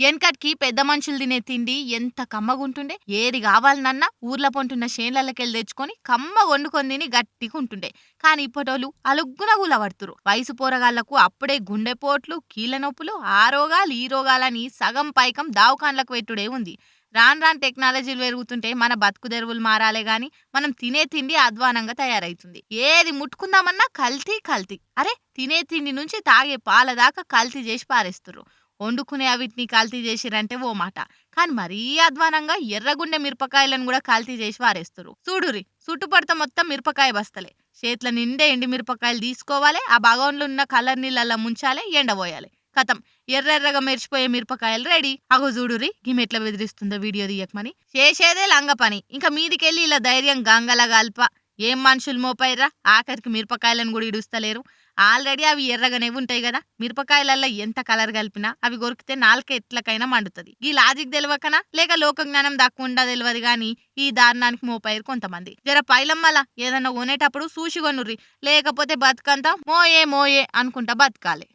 వెనకటికి పెద్ద మనుషులు తినే తిండి ఎంత కమ్మగుంటుండే? ఏది కావాలనన్నా ఊర్ల పొంటున్న చేన్లకెళ్ళి తెచ్చుకొని కమ్మ వండుకొని తిని గట్టిగా ఉంటుండే. కానీ ఇప్పటోళ్ళు అలుగ్గున గులబడుతురు వయసు పోరగాళ్ళకు అప్పుడే గుండెపోట్లు కీళ్ళ నొప్పులు ఆ రోగాలు ఈ రోగాలని సగం పైకం దావకాన్లకు పెట్టుడే ఉంది. రాను రాను టెక్నాలజీలు పెరుగుతుంటే మన బతుకు తెరువులు మారాలే గాని మనం తినే తిండి అధ్వానంగా తయారైతుంది. ఏది ముట్టుకుందామన్నా కల్తీ కల్తీ. అరే తినే తిండి నుంచి తాగే పాల దాకా కల్తీ చేసి పారేస్తురు వండుకునే అవిటిని కాల్తీ చేసిరంటే ఓ మాట. కానీ మరీ అధ్వానంగా ఎర్రగుండె మిరపకాయలను కూడా కాల్తీ చేసి వారేస్తారు. చూడురి చుట్టుపడత మొత్తం మిరపకాయ బస్తలే. చేతుల నిండే ఎండి మిరపకాయలు తీసుకోవాలి ఆ భాగంలో ఉన్న కలర్ నీళ్ళల్లో ముంచాలి ఎండబోయాలి కథం ఎర్రెర్రగా మెరిచిపోయే మిరపకాయలు రెడీ. అగో చూడురి గిమెట్ల ఎట్లా బెదిరిస్తుందో వీడియో తీయకమని. చేసేదే లంగ పని. ఇంకా మీదికెళ్ళి ఇలా ధైర్యం గంగల గల్ప. ఏం మనుషులు మోపైర్రా ఆఖరికి మిరపకాయలను కూడా ఇడుస్తలేరు. ఆల్రెడీ అవి ఎర్రగానే ఉంటాయి కదా మిరపకాయలల్లో ఎంత కలర్ కలిపినా అవి కొరికితే నాలుక ఎట్లకైనా మండుతుంది. ఈ లాజిక్ తెలియకనా లేక లోక జ్ఞానం దక్కు తెలియదు కానీ ఈ దారుణానికి మోపాయరు కొంతమంది. జర పైలమ్మల ఏదన్నా కొనేటప్పుడు చూసి కొనుర్రి. లేకపోతే బతుకంతా మోయే మోయే అనుకుంటా బతకాలి.